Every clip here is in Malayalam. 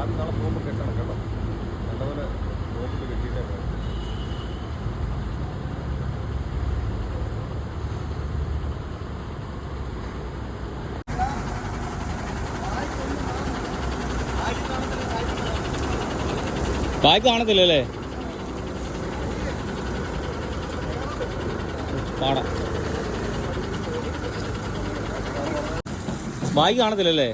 രാത്രി നാളെ പോകുമ്പോൾ കെട്ടണം കേട്ടോ. നല്ലപോലെ നോക്കിട്ട് കെട്ടിയിട്ടേ പോകാം ബാഗ് കാണത്തില്ലല്ലേ? പാടാം. ബാഗ് കാണത്തില്ലല്ലേ?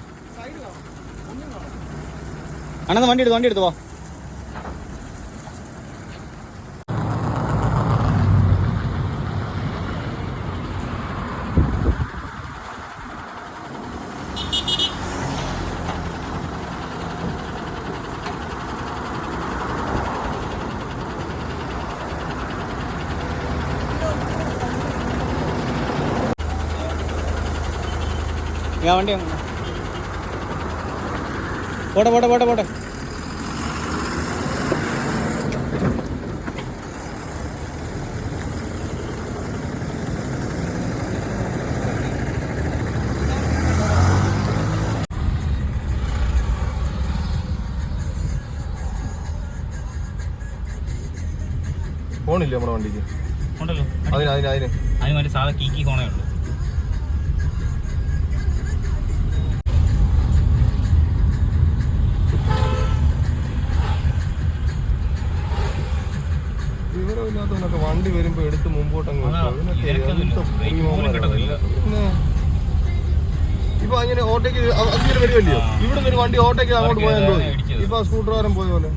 അണ്ണാ വണ്ടി എടുത്ത് വണ്ടി എടുത്ത് പോ. ഞാൻ വണ്ടി പോട്ടെ പോട്ടെ പോട്ടെ പോട്ടെ ഫോണില്ലേ നമ്മുടെ വണ്ടിക്ക്? ഉണ്ടല്ലോ. അതിന് അതിന് അതിന്. അതിന് മറ്റേ സാധാ കീക്കി കോണേ ഉള്ളൂ. വിവരമില്ലാത്തവനൊക്കെ വണ്ടി വരുമ്പോ എടുത്ത് മുമ്പോട്ട് ഇപ്പൊ അങ്ങനെ ഓട്ടോയ്ക്ക് അങ്ങനെ വരുമല്ലയോ. ഇവിടെ ഒരു വണ്ടി ഓട്ടോയ്ക്ക് അങ്ങോട്ട് പോയാൽ തോന്നി. ഇപ്പൊ സ്കൂട്ടർകാരൻ പോയ പോലെ.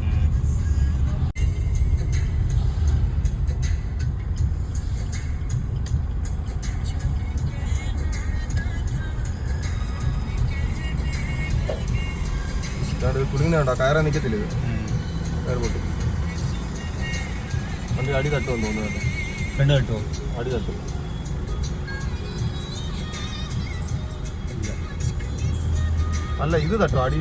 കുടുങ്ങിനുണ്ടോ കയറാൻ നിൽക്കത്തില്ല കയറി പൊട്ടി. വണ്ടി അടി തട്ടുമെന്ന് തോന്നുന്നു രണ്ട് കിട്ടുമോ അടി തട്ടും. അല്ല ഇത് തട്ടും അടി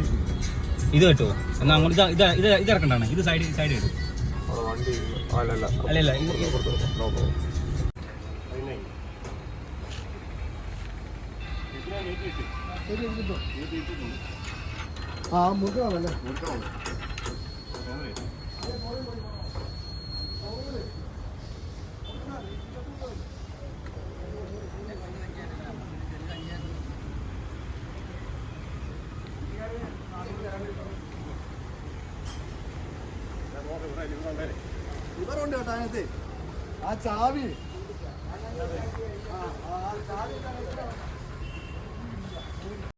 ഇത് കിട്ടുമോ എന്നാ അങ്ങോട്ട് ഇതാ ഇത് ഇത് ഇത് ഇറക്കണ്ടാണ് ഇത് സൈഡ് സൈഡ് ഇടും. വണ്ടി അല്ലല്ല അല്ലല്ല ഇത് അപ്പുറത്ത് വെക്കാം. നോക്കാം. ആ മുഖമാണല്ലേ ഇവരുണ്ട് കേട്ടോ അതിനകത്ത്. ആ ചാവി. ആ ചാവി.